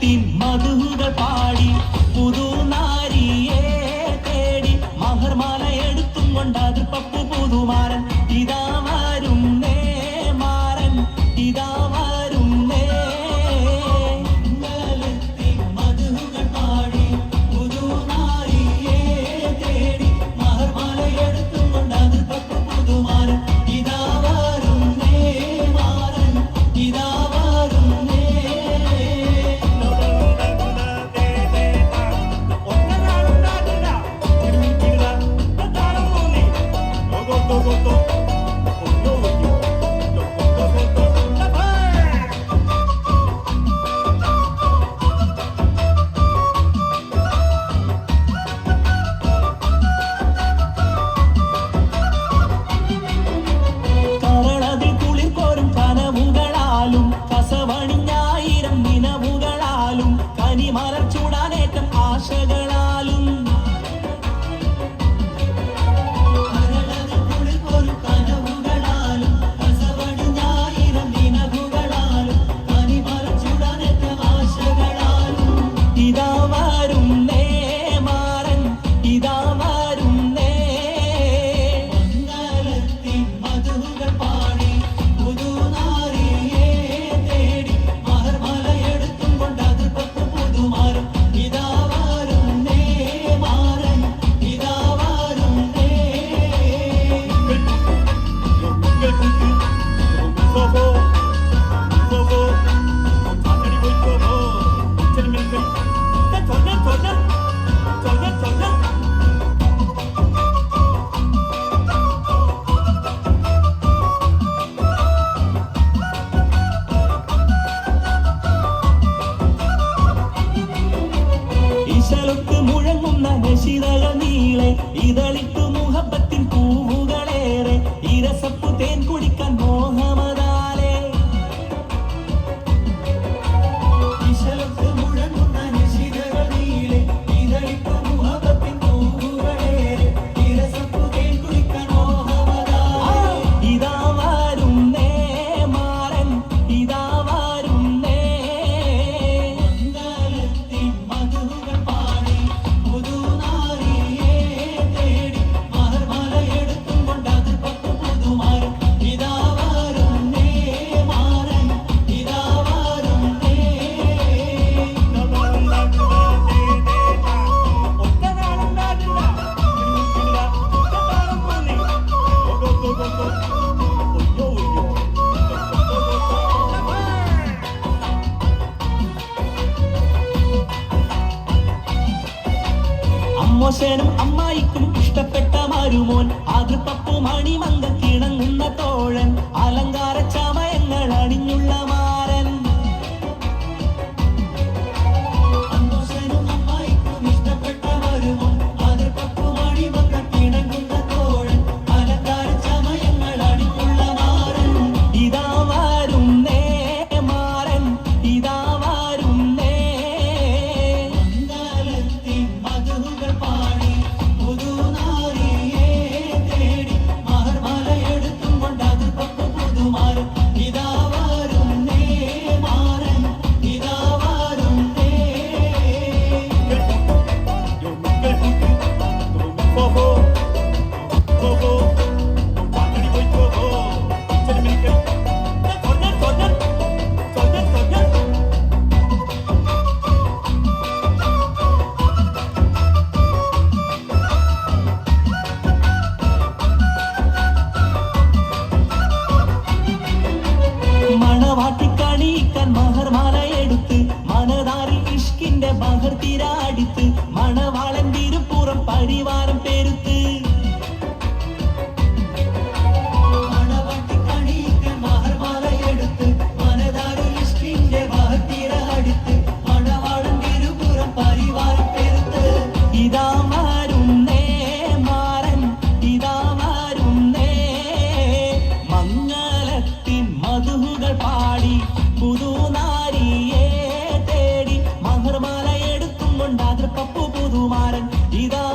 மனத்தின் மதுகுட பாடி புது நாரியே தேடி மகர் மாலை எடுத்தும் கொண்டாது பப்பு புதுமாறன். ചിതളിട്ടു മുഹബ അമ്മോശനും അമ്മായിക്കും ഇഷ്ടപ്പെട്ട മരുമോൻ. ആതൃപ്പപ്പു മണിമങ്ക കിണങ്ങുന്ന തോഴൻ. അലങ്കാര ചമയങ്ങൾ അണിഞ്ഞുള്ള கூட்டிராடித்து மணவாளன் திருப்புறம் பரிவார Kodumaran, Ida